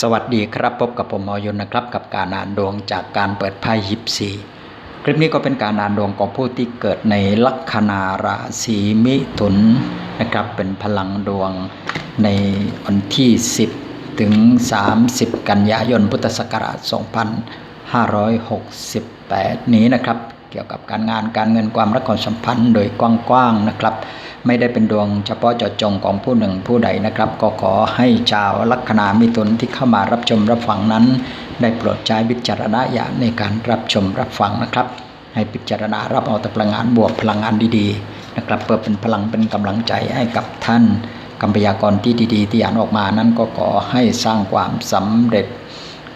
สวัสดีครับพบกับผมมอยุนนะครับ กับการอ่านดวงจากการเปิดไพ่ยิปซีคลิปนี้ก็เป็นการอ่านดวงของผู้ที่เกิดในลัคนาราศีมิถุนนะครับเป็นพลังดวงในวันที่ 10 ถึง 30 กันยายนพุทธศักราช 2568 นี้นะครับ เกี่ยวกับการงานการเงินความรักความสัมพันธ์โดยกว้างๆนะครับ ไม่ได้เป็นดวงเฉพาะเจาะจงของผู้หนึ่งผู้ใดนะครับ ก็ขอให้ชาวลัคนามิถุนที่เข้ามารับชมรับฟังนั้น ได้โปรดใช้วิจารณญาณในการรับชมรับฟังนะครับ ให้พิจารณารับเอาแต่พลังงานบวกพลังงานดีๆนะครับเพื่อเป็นพลังเป็นกำลังใจให้กับท่านกัมพยากรที่ดีๆ ที่อ่านออกมานั้นก็ขอให้สร้างความสำเร็จ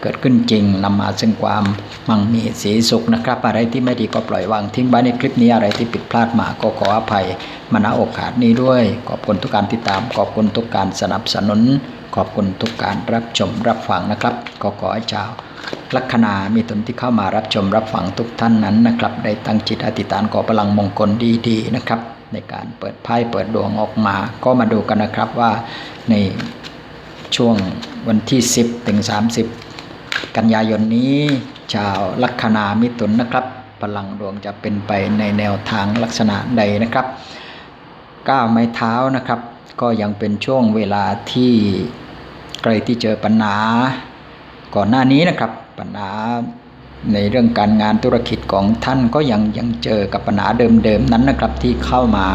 เกิดขึ้นจริงนำมาซึ่งความมั่งมีสีสุขนะครับ อะไรที่ไม่ดีก็ปล่อยวางทิ้งไว้ในคลิปนี้อะไรที่ผิดพลาดมาก็ขออภัยมาณโอกาสนี้ด้วย ขอบคุณทุกการติดตามขอบคุณทุกการสนับสนุน ขอบคุณทุกการรับชมรับฟังนะครับ ก็ขอให้ชาวลัคนามีตนที่เข้ามารับชมรับฟังทุกท่านนั้นนะครับได้ตั้งจิตอธิษฐานขอพลังมงคลดีๆนะครับ ในการเปิดไพ่เปิดดวงออกมา ก็มาดูกันนะครับว่าในช่วงวันที่ 10 ถึง 30 กันยายนนี้ชาวลัคนามิถุนนะครับพลังดวงจะเป็นไปในแนวทางลักษณะใดนะครับก้าวไม้เท้านะครับ ก็ยังเป็นช่วงเวลาที่ใครที่เจอปัญหา ก่อนหน้านี้นะครับปัญหาในเรื่องการงานธุรกิจของท่านก็ยังยังเจอกับปัญหาเดิมๆนั้นนะครับที่เข้ามา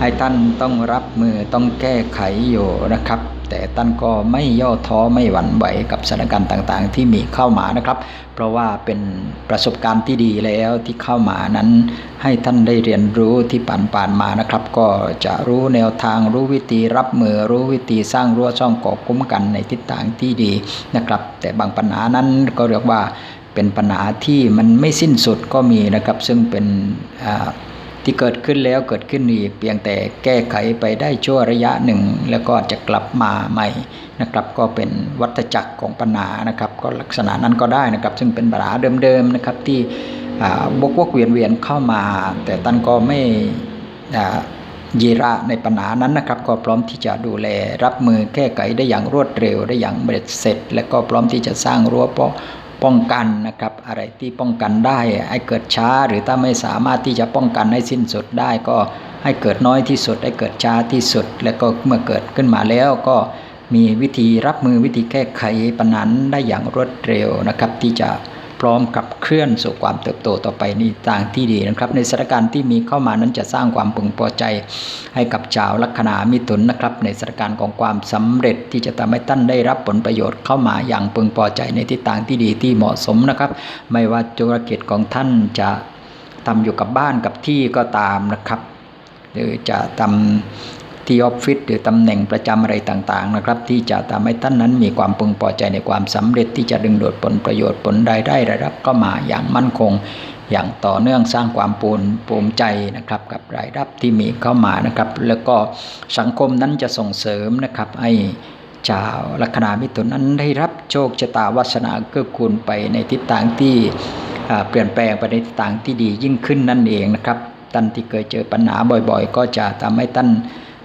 ให้ท่านต้องรับมือต้องแก้ไขอยู่นะครับ แต่ท่านก็ไม่ย่อท้อไม่หวั่นไหวกับสถานการณ์ต่างๆ ที่มีเข้ามานะครับ เพราะว่าเป็นประสบการณ์ที่ดีแล้วที่เข้ามานั้น ให้ท่านได้เรียนรู้ที่ผ่านๆมานะครับ ก็จะรู้แนวทางรู้วิธีรับมือรู้วิธีสร้างรั้วช่องกาะคุ้มกันในทิศทางที่ดีนะครับ แต่บางปัญหานั้นก็เรียกว่าเป็นปัญหาที่มันไม่สิ้นสุดก็มีนะครับ ซึ่งเป็นอ่า ที่เกิดขึ้นแล้วเกิดขึ้นอีกเพียงแต่แก้ไขไปได้ชั่วระยะหนึ่ง แล้วก็จะกลับมาใหม่นะครับ ก็เป็นวัฏจักรของปัญหานะครับ ก็ลักษณะนั้นก็ได้นะครับ ซึ่งเป็นปัญหาเดิมๆนะครับที่บกวกเวียนเวียนเข้ามา แต่ท่านก็ไม่ยีระในปัญหานั้นนะครับ ก็พร้อมที่จะดูแลรับมือแก้ไขได้อย่างรวดเร็วได้อย่างเบ็ดเสร็จ และก็พร้อมที่จะสร้างรั้ว ป้องกันนะครับ อะไรที่ป้องกันได้ให้เกิดช้าหรือถ้าไม่สามารถที่จะป้องกันให้สิ้นสุดได้ ก็ให้เกิดน้อยที่สุด ให้เกิดช้าที่สุด แล้วก็เมื่อเกิดขึ้นมาแล้วก็มีวิธีรับมือวิธีแก้ไขปัญหาได้อย่างรวดเร็วนะครับ ที่จะ พร้อมกับเคลื่อนสู่ความเติบโตต่อไปในทางที่ดีนะครับ ในสถานการณ์ที่มีเข้ามานั้นจะสร้างความพึงพอใจ ให้กับชาวลัคนามิถุนนะครับ ในสถานการณ์ของความสำเร็จที่จะทำให้ท่านได้รับผลประโยชน์เข้ามาอย่างพึงพอใจในทิศทางที่ดีที่เหมาะสมนะครับ ไม่ว่าธุรกิจของท่านจะทำอยู่กับบ้านกับที่ก็ตามนะครับ หรือจะทำ ที่ออฟฟิศหรือตำแหน่งประจำอะไรต่างๆนะครับที่จะทำให้ท่านนั้นมีความพึงพอใจในความสำเร็จที่จะดึงดูดผลประโยชน์ผลรายได้รายรับเข้ามาอย่างมั่นคง อย่างต่อเนื่องสร้างความปูนภูมิใจนะครับกับรายรับที่มีเข้ามานะครับ แล้วก็สังคมนั้นจะส่งเสริมนะครับให้ชาวลัคนามิถุนนั้นได้รับโชคชะตาวาสนาเกื้อกูลไปในทิศทางที่เปลี่ยนแปลงไปในทิศทางที่ดียิ่งขึ้นนั่นเองนะครับท่านที่เคยเจอปัญหาบ่อยๆ ก็จะทำให้ท่าน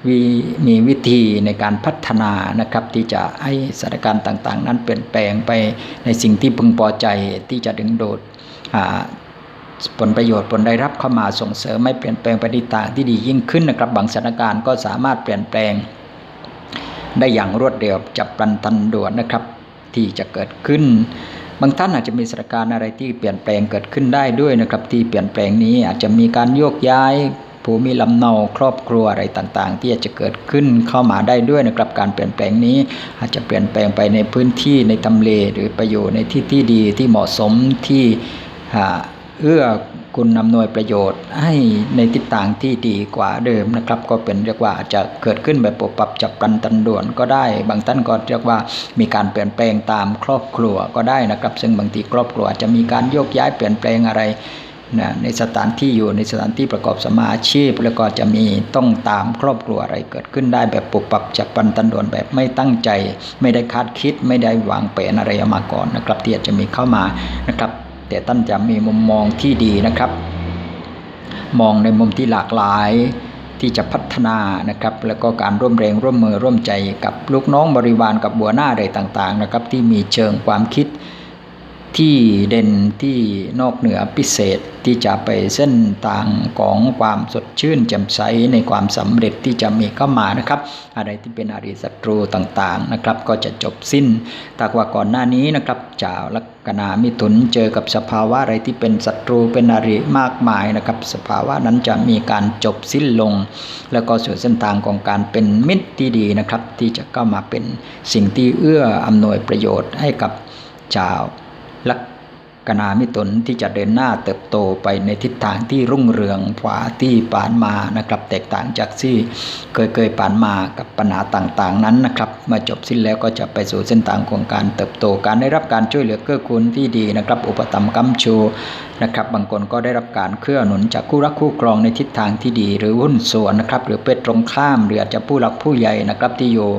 มีมีวิธีในการพัฒนานะครับ ที่จะให้สถานการณ์ต่าง ๆ นั้นเปลี่ยนแปลงไปในสิ่งที่พึงพอใจที่จะดึงดูดผลประโยชน์ผลได้รับเข้ามาส่งเสริมไม่เปลี่ยนแปลงไปในทางที่ดียิ่งขึ้นนะครับ บางสถานการณ์ก็สามารถเปลี่ยนแปลง ได้อย่างรวดเร็วจับปลันทันด่วนนะครับ ที่จะเกิดขึ้น บางท่านอาจจะมีสถานการณ์อะไรที่เปลี่ยนแปลงเกิดขึ้นได้ด้วยนะครับ ที่เปลี่ยนแปลงนี้อาจจะมีการโยกย้าย ภูมิลำเนาครอบครัวอะไรต่างๆ ที่อาจจะเกิดขึ้นเข้ามาได้ด้วยนะครับการเปลี่ยนแปลงนี้ อาจจะเปลี่ยนแปลงไปในพื้นที่ในตำเลหรือไปอยู่ในที่ที่ดีที่เหมาะสมที่เอื้อคุณอำนวยประโยชน์ให้ในทิศทางที่ดีกว่าเดิมนะครับ ก็เป็นเรียกว่าอาจจะเกิดขึ้นแบบปรับจับปันตันด่วนก็ได้ บางท่านก็เรียกว่ามีการเปลี่ยนแปลงตามครอบครัวก็ได้นะครับ ซึ่งบางทีครอบครัวอาจจะมีการโยกย้ายเปลี่ยนแปลงอะไร นะในสถานที่อยู่ในสถานที่ประกอบสมาอาชีพ แล้วก็จะมีต้องตามครอบครัวอะไรเกิดขึ้นได้แบบปุบปับจับปันตันด่วนแบบไม่ตั้งใจ ไม่ได้คาดคิด ไม่ได้วางแผนอะไรมาก่อนนะครับ ที่อาจจะมีเข้ามานะครับ แต่ท่านจะมีมุมมองที่ดีนะครับ มองในมุมที่หลากหลายที่จะพัฒนานะครับแล้วก็การร่วมแรงร่วมมือร่วมใจกับลูกน้องบริวารกับบัวหน้าอะไรต่างๆนะครับที่มีเชิงความคิด ที่เด่นที่นอกเหนือพิเศษที่จะไปเส้นต่างของความสดชื่นแจ่มใสในความสำเร็จที่จะมีเข้ามานะครับ อะไรที่เป็นอริศัตรูต่างๆนะครับ ก็จะจบสิ้นตากว่าก่อนหน้านี้นะครับจาวลัคนามิถุนเจอกับสภาวะอะไรที่เป็นศัตรูเป็นอริมากมายนะครับ สภาวะนั้นจะมีการจบสิ้นลง แล้วก็สู่เส้นทางของการเป็นมิตรที่ดีนะครับ ที่จะเข้ามาเป็นสิ่งที่เอื้ออำนวยประโยชน์ให้กับชาวลั กนามิตนที่จะเดินหน้าเติบโตไปในทิศทางที่รุ่งเรืองกว่าที่ผ่านมานะครับ แตกต่างจากที่เคยเคยผ่านมากับปัญหาต่างๆ นั้นนะครับมาจบสิ้นแล้วก็จะไปสู่เส้นทางของการเติบโตการได้รับการช่วยเหลือเกื้อกูลที่ดีนะครับ อุปตัมกัมชู นะครับบางคนก็ได้รับการเคลื่อนหนุนจากคู่รักคู่ครองในทิศทางที่ดี หรือหุ้นส่วนนะครับหรือเป็นตรงข้ามหรืออาจจะผู้รักผู้ใหญ่นะครับที่อยู่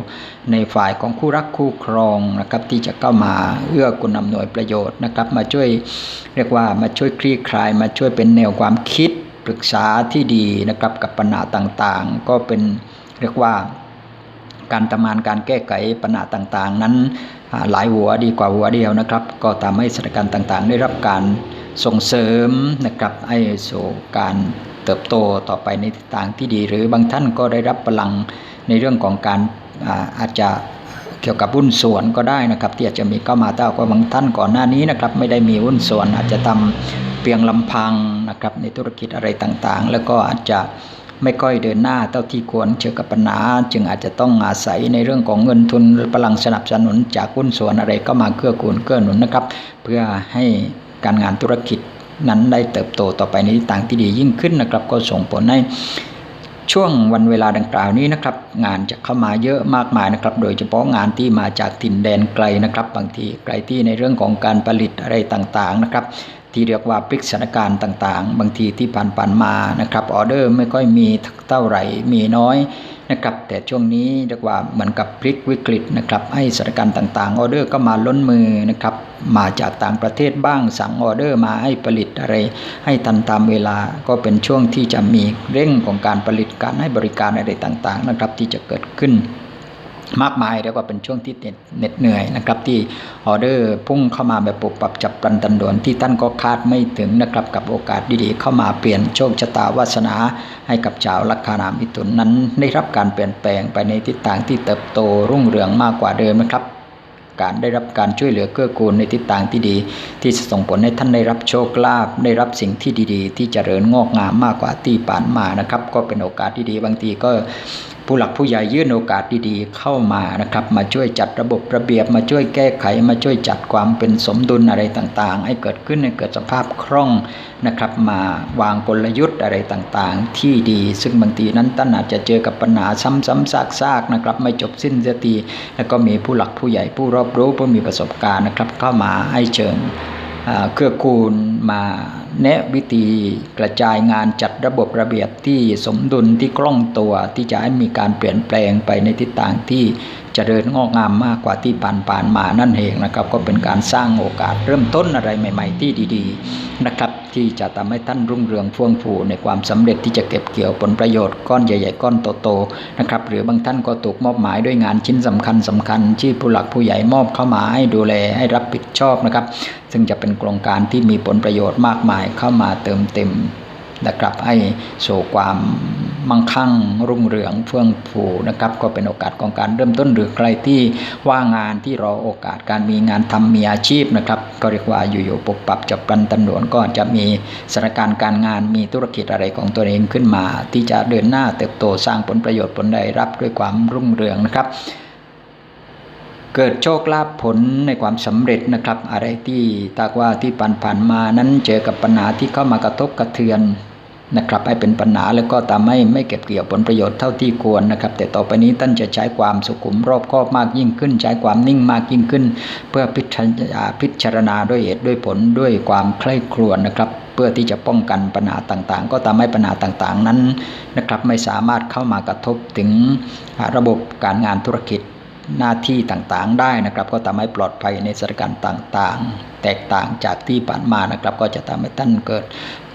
ในฝ่ายของคู่รักคู่ครองนะครับที่จะเข้ามาเอื้อกุลอำนวยประโยชน์นะครับมาช่วยเรียกว่ามาช่วยคลี่คลาย มาช่วยเป็นแนวความคิดปรึกษาที่ดีนะครับกับปัญหาต่างๆ ก็เป็นเรียกว่าการทำงานการแก้ไขปัญหาต่างๆ นั้นหลายหัวดีกว่าหัวเดียวนะครับ ก็ทำให้สถานการณ์ต่างๆ ได้รับการ ส่งเสริมนะครับให้สู่การเติบโตต่อไปในทางที่ดี หรือบางท่านก็ได้รับพลังในเรื่องของการอาอาจจะเกี่ยวกับหุ้นส่วนก็ได้นะครับ ที่อาจจะมีเข้ามาเต้าก็บางท่านก่อนหน้านี้นะครับ ไม่ได้มีหุ้นส่วน อาจจะทำเพียงลำพังนะครับในธุรกิจอะไรต่างๆ แล้วก็อาจจะไม่ค่อยเดินหน้าเท่าที่ควรเจอกับปัญหาจึงอาจจะต้องอาศัยในเรื่องของเงินทุนหรือพลังสนับสนุนจากหุ้นส่วนอะไรก็มาเกื้อกูลเกื้อหนุนนะครับ เพื่อให้ การงานธุรกิจนั้นได้เติบโตต่อไปในทิศทางที่ดียิ่งขึ้นนะครับ ก็ส่งผลให้ช่วงวันเวลาดังกล่าวนี้นะครับ งานจะเข้ามาเยอะมากมายนะครับ โดยเฉพาะงานที่มาจากถิ่นแดนไกลนะครับ บางทีไกลที่ในเรื่องของการผลิตอะไรต่างๆนะครับ ที่เรียกว่าพลิกสถานการณ์ต่างๆ บางทีที่ผ่านๆมานะครับออเดอร์ไม่ค่อยมีเท่าไหร่มีน้อย นะครับแต่ช่วงนี้เรียกว่าเหมือนกับพลิกวิกฤตนะครับให้สถานการณ์ต่างๆออเดอร์ก็มาล้นมือนะครับมาจากต่างประเทศบ้างสั่งออเดอร์มาให้ผลิตอะไร ให้ทันตามเวลาก็เป็นช่วงที่จะมีเร่งของการผลิตการให้บริการอะไรต่างๆนะครับที่จะเกิดขึ้น มากมายเรียกว่าเป็นช่วงที่เหน็ดเหนื่อยนะครับ ที่ออเดอร์พุ่งเข้ามาแบบปุบปับจับปันตันด่วนที่ท่านก็คาดไม่ถึงนะครับกับโอกาสดีๆ เข้ามาเปลี่ยนโชคชะตาวาสนาให้กับชาวลัคนามิถุนนั้น ได้รับการเปลี่ยนแปลงไปในทิศทางที่เติบโตรุ่งเรืองมากกว่าเดิมนะครับการได้รับการช่วยเหลือเกื้อกูลในทิศทางที่ดี ที่ส่งผลให้ท่านได้รับโชคลาภได้รับสิ่งที่ดี ๆ ที่จเจริญงอกงามมากกว่าที่ผ่านมานะครับ ก็เป็นโอกาสที่ดีบางทีก็ผู้หลักผู้ใหญ่ยื่นโอกาสดีๆ เข้ามานะครับ มาช่วยจัดระบบระเบียบ มาช่วยแก้ไข มาช่วยจัดความเป็นสมดุลอะไรต่างๆ ให้เกิดขึ้นให้เกิดสภาพคล่องนะครับ มาวางกลยุทธ์อะไรต่างๆ ที่ดี ซึ่งบางทีนั้นท่านอาจจะเจอกับปัญหาซ้ำๆซากๆนะครับ ไม่จบสิ้นเสียทีแล้วก็มีผู้หลักผู้ใหญ่ผู้รอบรู้ผู้มีประสบการณ์นะครับเข้ามาให้เชิญ เกื้อกูลมาแนะวิธีกระจายงานจัดระบบระเบียบที่สมดุลที่คล่องตัวที่จะให้มีการเปลี่ยนแปลงไปในทิศทางที่เจริญงอกงามมากกว่าที่ผ่านผ่านมานั่นเองนะครับ ก็เป็นการสร้างโอกาสเริ่มต้นอะไรใหม่ ๆ ที่ดีๆนะครับ ที่จะทำให้ท่านรุ่งเรืองเฟื่องฟูในความสำเร็จที่จะเก็บเกี่ยวผลประโยชน์ก้อนใหญ่ๆก้อนโตๆนะครับหรือบางท่านก็ถูกมอบหมายด้วยงานชิ้นสำคัญสำคัญที่ผู้หลักผู้ใหญ่มอบเข้ามาให้ดูแลให้รับผิดชอบนะครับ ซึ่งจะเป็นโครงการที่มีผลประโยชน์มากมายเข้ามาเติมเต็ม นะครับให้สู่ความมั่งคั่งรุ่งเรืองเฟื่องฟูนะครับ ก็เป็นโอกาสของการเริ่มต้นหรือใครที่ว่างงานที่รอโอกาสการมีงานทำมีอาชีพนะครับ ก็เรียกว่าอยู่ๆปุบปับจับปันตันหลวนก็จะมีสถานการณ์การงานมีธุรกิจอะไรของตัวเองขึ้นมา ที่จะเดินหน้าเติบโตสร้างผลประโยชน์ผลได้รับด้วยความรุ่งเรืองนะครับเกิดโชคลาภผลในความสำเร็จนะครับ อะไรที่ตากว่าที่ผ่านๆมานั้นเจอกับปัญหาที่เข้ามากระทบกระเทือน นะครับให้เป็นปัญหาแล้วก็ทำให้ไม่เก็บเกี่ยวผลประโยชน์เท่าที่ควรนะครับ แต่ต่อไปนี้ท่านจะใช้ความสุขุมรอบคอบมากยิ่งขึ้น ใช้ความนิ่งมากยิ่งขึ้น เพื่อพิจารณาพิจารณาด้วยเหตุด้วยผลด้วยความใคร่ครวญนะครับเพื่อที่จะป้องกันปัญหาต่างๆ ก็ทำให้ปัญหาต่างๆนั้นนะครับไม่สามารถเข้ามากระทบถึงระบบการงานธุรกิจหน้าที่ต่างๆได้นะครับ ก็ทำให้ปลอดภัยในสถานการณ์ต่างๆ แตกต่างจากที่ผ่านมานะครับ ก็จะทำให้ท่านเกิด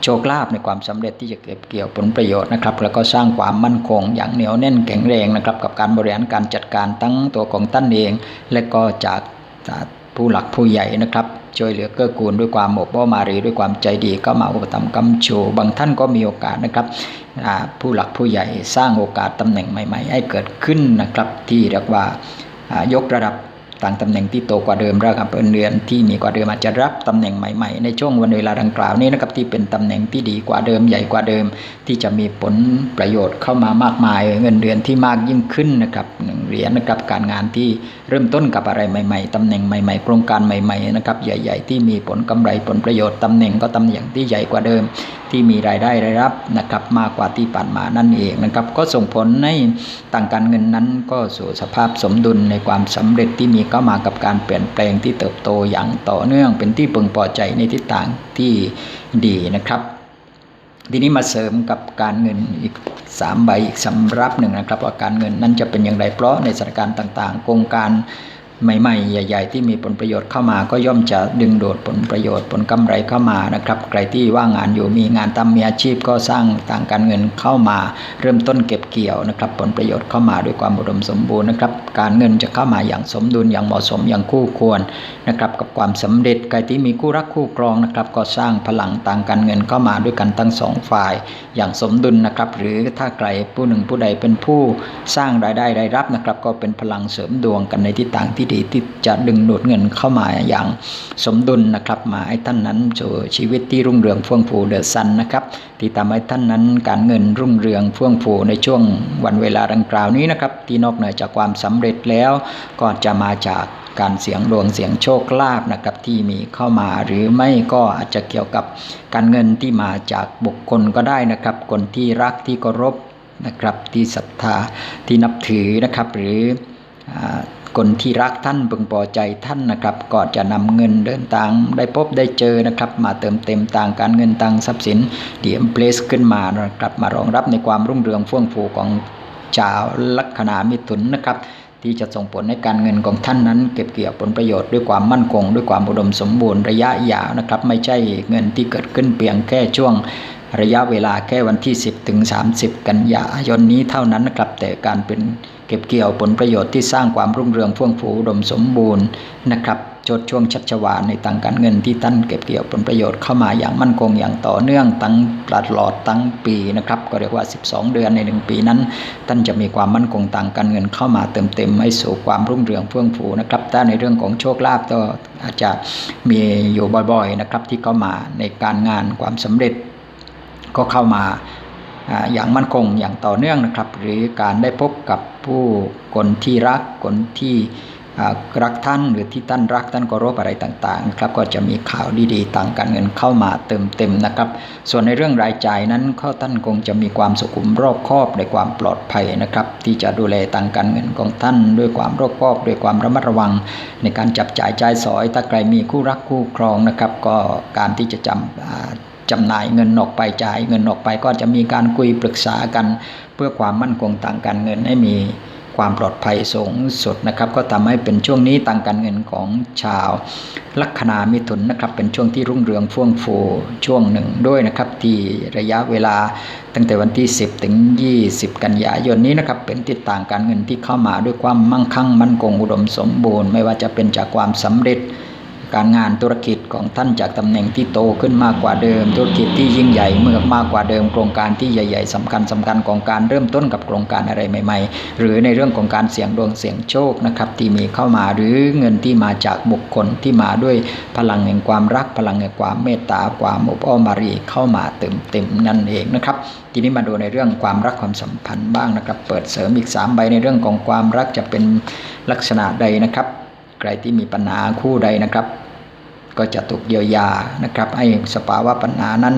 โชคลาภในความสำเร็จที่จะเก็บเกี่ยวผลประโยชน์นะครับ แล้วก็สร้างความมั่นคง อย่างเหนียวแน่นแข็งแรงนะครับ กับการบริหารการจัดการทั้งตัวของท่านเอง และก็จากผู้หลักผู้ใหญ่นะครับช่วยเหลือเกื้อกูลด้วยความอบอ้อมารีด้วยความใจดีก็มาอุปถัมภ์กำชูบางท่านก็มีโอกาสนะครับผู้หลักผู้ใหญ่สร้างโอกาสตำแหน่งใหม่ ๆ ให้เกิดขึ้นนะครับ ที่เรียกว่ายกระดับ ต่างตำแหน่งที่โตกว่าเดิมระดับเดือนที่มีกว่าเดิมอาจจะรับตำแหน่งใหม่ๆ ในช่วงวันเวลาดังกล่าวนี้นะครับที่เป็นตำแหน่งที่ดีกว่าเดิมใหญ่กว่าเดิม ที่จะมีผลประโยชน์เข้ามามากมาย เงินเดือนที่มากยิ่งขึ้นนะครับหนึ่งเหรียญนะครับการงานที่เริ่มต้นกับอะไรใหม่ๆตำแหน่งใหม่ๆ โครงการใหม่ๆนะครับใหญ่ ๆ ที่มีผลกำไรผลประโยชน์ตำแหน่งก็ตำแหน่งที่ใหญ่กว่าเดิม ที่มีรายได้รายรับนะครับมากกว่าที่ผ่านมานั่นเองนะครับก็ส่งผลให้ต่างการเงินนั้นก็สู่สภาพสมดุลในความสำเร็จที่มีเข้ามากับการเปลี่ยนแปลงที่เติบโตอย่างต่อเนื่องเป็นที่พึงพอใจในทิศทางที่ดีนะครับ ทีนี้มาเสริมกับการเงินอีก3ใบอีกสำรับหนึ่งนะครับว่าการเงินนั้นจะเป็นอย่างไรเพราะในสถานการณ์ต่างๆโครงการ ใหม่ๆ ใหญ่ ๆ ที่มีผลประโยชน์เข้ามา ก็ย่อมจะดึงโดดผลประโยชน์ผลกำไรเข้ามานะครับใครที่ว่างงานอยู่มีงานทำมีอาชีพก็สร้างต่างการเงินเข้ามา เริ่มต้นเก็บเกี่ยวนะครับ ผลประโยชน์เข้ามาด้วยความอุดมสมบูรณ์นะครับ การเงินจะเข้ามาอย่างสมดุลอย่างเหมาะสมอย่างคู่ควรนะครับกับความสำเร็จใครที่มีคู่รักคู่ครองนะครับก็สร้างพลังต่างการเงินเข้ามาด้วยกันทั้งสองฝ่าย อย่างสมดุลนะครับหรือถ้าใครผู้หนึ่งผู้ใดเป็นผู้สร้างรายได้รายรับนะครับก็เป็นพลังเสริมดวงกันในทิศทางที่ดีที่จะดึงดูดเงินเข้ามาอย่างสมดุลนะครับมาให้ท่านนั้นสู่ชีวิตที่รุ่งเรืองเฟื่องฟูเดือดซันนะครับที่ทำให้ท่านนั้นการเงินรุ่งเรืองเฟื่องฟูในช่วงวันเวลาดังกล่าวนี้นะครับที่นอกเหนือจากความสำเร็จแล้วก็จะมาจากการเสียงดวงเสียงโชคลาภนะครับที่มีเข้ามาหรือไม่ก็อาจจะเกี่ยวกับการเงินที่มาจากบุคคลก็ได้นะครับ คนที่รักที่เคารพนะครับที่ศรัทธาที่นับถือนะครับหรือ คนที่รักท่านพึงพอใจท่านนะครับก็จะนำเงินเดินทางได้พบได้เจอนะครับ มาเติมเต็มต่างการเงินต่างทรัพย์สินเดียมเพลสขึ้นมานะครับมารองรับในความรุ่งเรืองเฟื่องฟูของชาวลัคนามิถุนนะครับที่จะส่งผลในการเงินของท่านนั้นเก็บเกี่ยวผลประโยชน์ด้วยความมั่นคง ด้วยความอุดมสมบูรณ์ระยะยาวนะครับ ไม่ใช่เงินที่เกิดขึ้นเพียงแค่ช่วง ระยะเวลาแค่วันที่ 10 ถึง 30 กันยายนนี้เท่านั้นนะครับแต่การเป็นเก็บเกี่ยวผลประโยชน์ที่สร้างความรุ่งเรืองเฟื่องฟูอุดมสมบูรณ์นะครับจดช่วงชัชวาลในทางการเงินที่ท่านเก็บเกี่ยวผลประโยชน์เข้ามาอย่างมั่นคงอย่างต่อเนื่องตั้งตลอดตั้งปีนะครับก็เรียกว่า 12 เดือนใน 1 ปีนั้น ท่านจะมีความมั่นคงต่างการเงินเข้ามาเติมเต็มให้สู่ความรุ่งเรืองเฟื่องฟูนะครับถ้าในเรื่องของโชคลาภก็อาจจะมีอยู่บ่อยๆนะครับที่เข้ามาในการงานความสำเร็จ ก็เข้ามาอย่างมั่นคงอย่างต่อเนื่องนะครับ หรือการได้พบกับผู้คนที่รักคนที่รักท่านหรือที่ท่านรักท่านก็รบอะไรต่างๆครับก็จะมีข่าวดีๆต่างการเงินเข้ามาเติมเต็มนะครับ ส่วนในเรื่องรายจ่ายนั้นข้อท่านคงจะมีความสุขุมรอบคอบในความปลอดภัยนะครับ ที่จะดูแลต่างการเงินของท่าน ด้วยความรอบคอบด้วยความระมัดระวัง ในการจับจ่ายจ่ายสอย ถ้าใครมีคู่รักคู่ครองนะครับ ก็การที่จะจำ จำหน่ายเงินออกไปจ่ายเงินออกไปก็จะมีการคุยปรึกษากัน เพื่อความมั่นคงต่างการเงินให้มีความปลอดภัยสูงสุดนะครับก็ทำให้เป็นช่วงนี้ต่างการเงินของชาวลัคนามิถุนนะครับเป็นช่วงที่รุ่งเรืองฟ่วงฟูช่วงหนึ่งด้วยนะครับที่ระยะเวลาตั้งแต่วันที่ 10 ถึง 20 กันยายนนี้นะครับเป็นทิศต่างการเงินที่เข้ามาด้วยความมั่งคั่งมั่นคงอุดมสมบูรณ์ ไม่ว่าจะเป็นจากความสำเร็จ การงานธุรกิจของท่านจากตำแหน่งที่โตขึ้นมากกว่าเดิม ธุรกิจที่ยิ่งใหญ่เมื่อมากกว่าเดิม โครงการที่ใหญ่ ๆสำคัญสำคัญของการเริ่มต้นกับโครงการอะไรใหม่ ๆ หรือในเรื่องของการเสี่ยงดวงเสี่ยงโชคนะครับที่มีเข้ามาหรือเงินที่มาจากบุคคลที่มาด้วยพลังแห่งความรัก พลังแห่งความเมตตาความอบอ้อมมารีเข้ามาเติมเต็มนั่นเองนะครับทีนี้มาดูในเรื่องความรักความสัมพันธ์บ้างนะครับ เปิดเสริมอีก 3 ใบในเรื่องของความรักจะเป็นลักษณะใดนะครับ ใครที่มีปัญหาคู่ใดนะครับ ก็จะถูกเยียวยานะครับให้สภาวะปัญหานั้น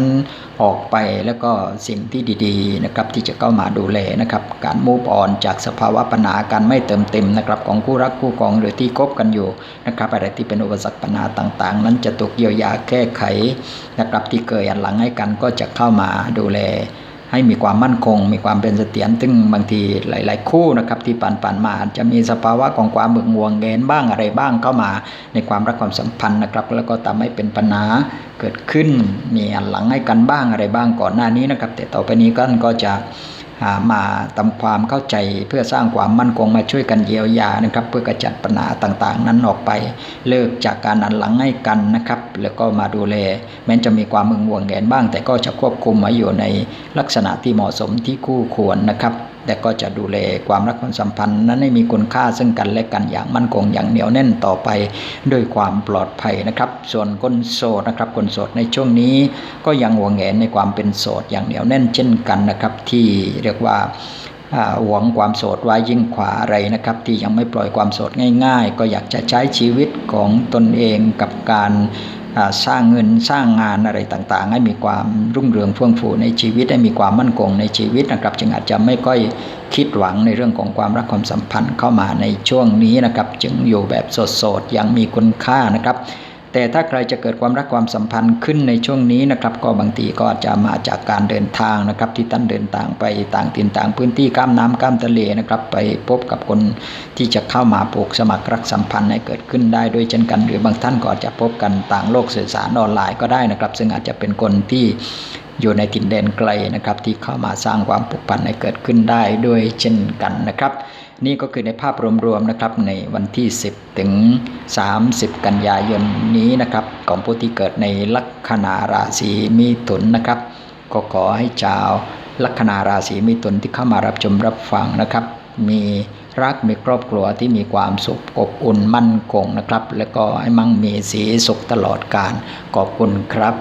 ออกไปแล้วก็สิ่งที่ดีๆนะครับที่จะเข้ามาดูแลนะครับ การมูฟออนจากสภาวะปัญหาการไม่เติมเต็มนะครับของคู่รักคู่กองหรือที่คบกันอยู่นะครับอะไรที่เป็นอุปสรรคปัญหาต่างๆ นั้นจะถูกเยียวยาแก้ไขนะครับที่เกิดอันหลังให้กันก็จะเข้ามาดูแล ให้มีความมั่นคง มีความเป็นเสถียรซึ่งบางทีหลาย ๆ คู่นะครับที่ผ่านๆมาอาจจะมีสภาวะของความมึกงวงเงินบ้างอะไรบ้างเข้ามาในความรักความสัมพันธ์นะครับ แล้วก็ทำให้เป็นปัญหาเกิดขึ้นมีอันหลังให้กันบ้างอะไรบ้างก่อนหน้านี้นะครับ แต่ต่อไปนี้ก็จะ มาทำความเข้าใจเพื่อสร้างความมั่นคงมาช่วยกันเยียวยานะครับ เพื่อกระจัดปัญหาต่างๆ นั้นออกไป เลิกจากการอันหลังให้กันนะครับ แล้วก็มาดูแลแม้จะมีความมึงห่วงแงนบ้าง แต่ก็จะควบคุมมาอยู่ในลักษณะที่เหมาะสมที่คู่ควรนะครับ แต่ก็จะดูแลความรักความสัมพันธ์ นั้นให้มีคุณค่าซึ่งกันและกันอย่างมั่นคงอย่างเหนียวแน่นต่อไปด้วยความปลอดภัยนะครับ ส่วนคนโสดนะครับคนโสดในช่วงนี้ก็ยังหวงแหนในความเป็นโสดอย่างเหนียวแน่นเช่นกันนะครับ ที่เรียกว่าหวงความโสดไว้ยิ่งขวาอะไรนะครับ ที่ยังไม่ปล่อยความโสดง่าย ๆ ก็อยากจะใช้ชีวิตของตนเองกับการ สร้างเงินสร้างงานอะไรต่างๆ ให้มีความรุ่งเรืองเฟื่องฟูในชีวิตให้มีความมั่นคงในชีวิตนะครับ จึงอาจจะไม่ค่อยคิดหวังในเรื่องของความรักความสัมพันธ์เข้ามาในช่วงนี้นะครับ จึงอยู่แบบโสดๆยังมีคุณค่านะครับ แต่ถ้าใครจะเกิดความรักความสัมพันธ์ขึ้นในช่วงนี้นะครับ ก็บางทีก็อาจจะมาจากการเดินทางนะครับ ที่ท่านเดินทางไปต่างถิ่นต่างพื้นที่ข้ามน้ำข้ามทะเลนะครับ ไปพบกับคนที่จะเข้ามาปลูกสมัครรักสัมพันธ์ให้เกิดขึ้นได้ด้วยเช่นกัน หรือบางท่านก็อาจจะพบกันต่างโลกสื่อสารออนไลน์ก็ได้นะครับ ซึ่งอาจจะเป็นคนที่อยู่ในถิ่นแดนไกลนะครับ ที่เข้ามาสร้างความผูกพันให้เกิดขึ้นได้ด้วยเช่นกันนะครับ นี่ก็คือในภาพรวมๆนะครับในวันที่ 10 ถึง 30 กันยายนนี้นะครับ ของผู้ที่เกิดในลัคนาราศีมีถุนนะครับ ก็ขอให้ชาวลัคนาราศีมีตุนที่เข้ามารับชมรับฟังนะครับ มีรักมีครอบครัวที่มีความสุขอบอุ่นมั่นคงนะครับ แล้วก็ให้มั่งมีสีสุขตลอดกาลขอบคุณครับ